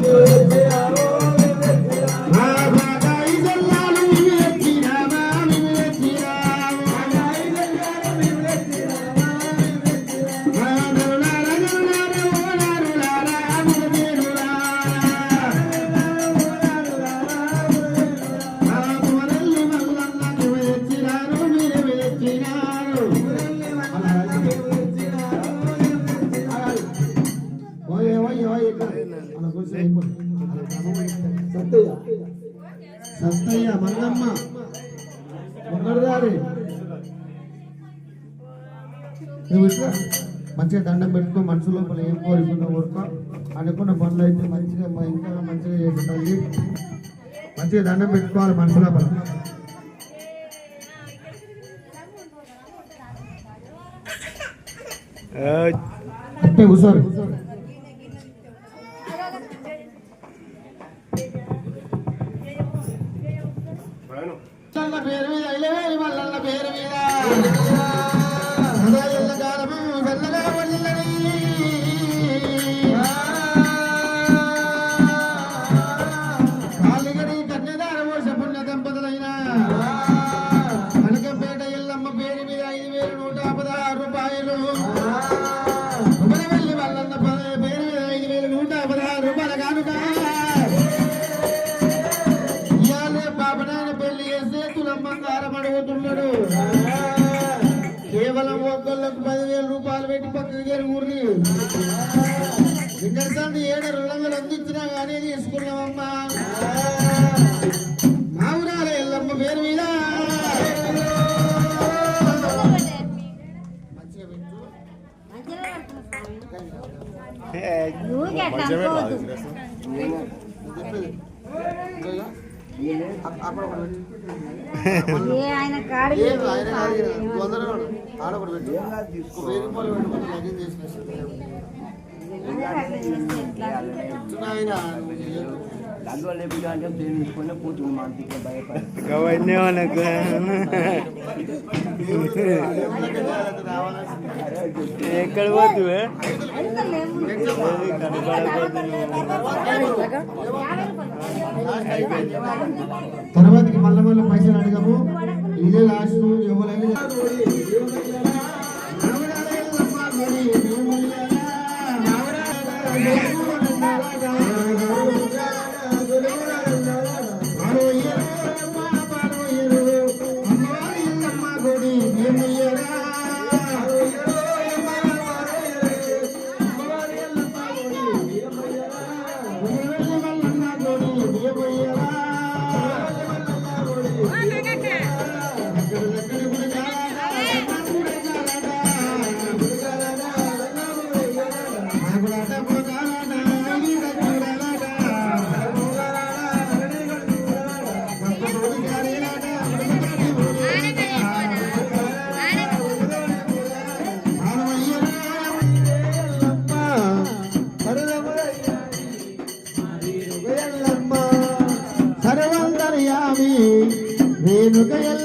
Good day. Sattaiah Mangamma. నువ్వు ఇట్లా మంచిగా దండం పెట్టుకో మనసు లోపల ఏం కోరుకున్నా కోరుకో అనుకున్న పనులు అయితే మంచిగా మా ఇంకా మంచిగా చేసి తల్లి. మంచిగా దండం పెట్టుకోవాలి మనసు లోపల. అంటే కూర్చోరు. మల్లన్న పేరు మీద ఇలవేలి మల్లన్న పేరు మీద కేవలం ఒక్కళ్ళకు పదివేల రూపాయలు పెట్టి పక్కకి జరుగుర్రి ఇంకటి ఏడు రుణములు అందించినా కానీ తీసుకున్నామమ్మా మా ఊరాల ఎల్లమ్మ పేరు మీద. మంచిగా పెట్టు. ఊరికే అట్లా అనుకోవద్దు. అ- అక్కడ ఒకటి పెట్టు. ఏ ఆయన కాడికి ఏం ఆయన కాదు ఈయన. వందలు వాడు. ఆడ ఒకటి పెట్టు. ఒక వెయ్యి రూపాయలు పెట్టుకొని లగేజ్ చేసేసి. ఆయన దాంట్లో లేకపోతే అంటే ప్రేమించుకునే పోతుంది మా అంతికి భయపడి మనకు ఎక్కడ పోతువే తర్వాతకి మళ్ళీ మళ్ళీ పైసలు అడగము ఇదే లాస్ట్ ఎవరైనా Yeah. Tudo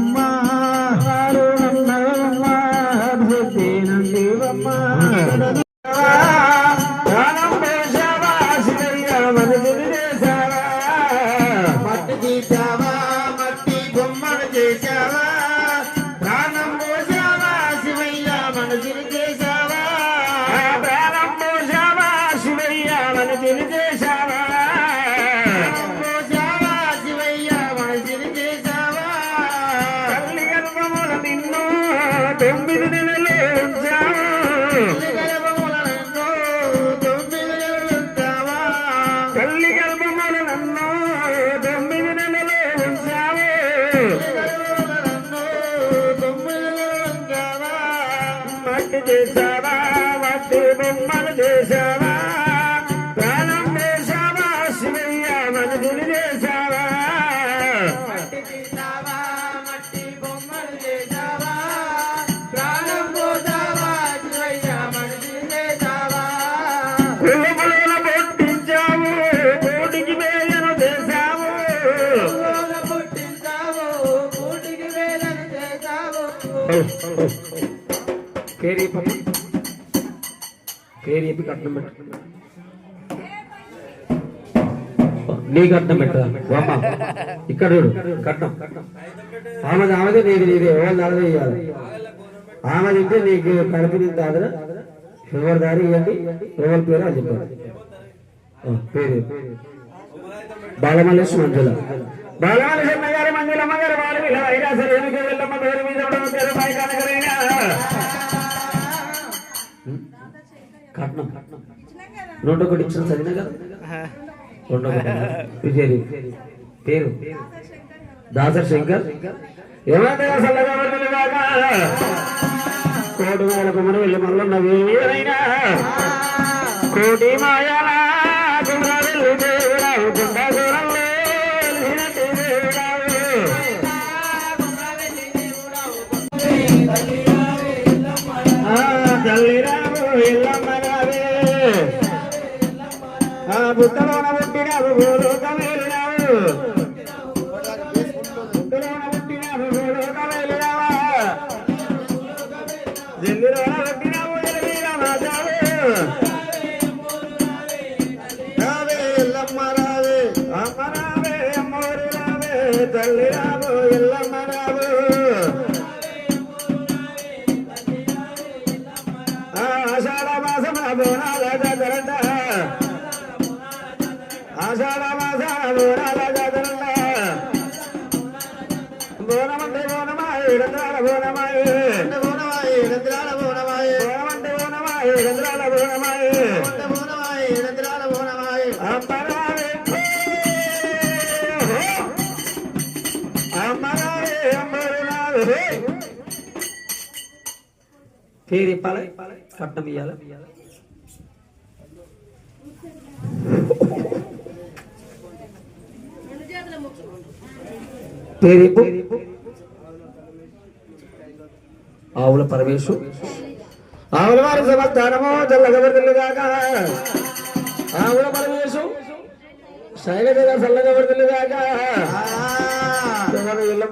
mamá. తొమ్మిది నెలలు తల్లి గర్భముల నన్ను తొమ్మిది నెలలు ఉంచావే మట్టి చేశావా మట్టి బొమ్మలు చేసావా పేరు చెప్పండి పేరు చెప్పి కట్నం పెట్ట నీ కట్నం పెట్టదా ఇక్కడ చూడు కట్నం. ఆమెది ఆమెదే నీది నీది. ఎవరు దాని ఇవ్వాలి ఆమె తింటే నీకు కడుపు తింటాదరా ఎవరి దారి ఇవ్వండి ఎవరి పేరు అది చెప్పాలి పేరు. బాలమల్లేశ్వర మంజుల. బాలమల్లేశ్వర గారు మంజులమ్మ గారు బాల అయినా సరే ఏమిటి? వెళ్ళమ్మ పేరు మీద కట్నం. నూట ఒకటి ఇచ్చిన చదివినా కదా? రెండు ఒకటి పేరు? దాసర్ శంకర్. కోటి వేల కుమ్మడి వెళ్ళి మల్లన్న వీరైనా కోటి మాయాల இடந்தால போனமாய். போனமாய் இடந்தால போனமாய். போனவண்டு போனமாய் இடந்தால போனமாய். போனமாய் இடந்தால போனமாய். அம்மராவே அம்மராவே அம்மருளாவே தேரி பலை பட்டம் ఆవుల పరమేశు. ఆవుల వారి సమస్థానము చల్లగబడుతుందిగాక ఆవుల పరమేశు. చల్లగబడుతుందిగాక ఇళ్ళ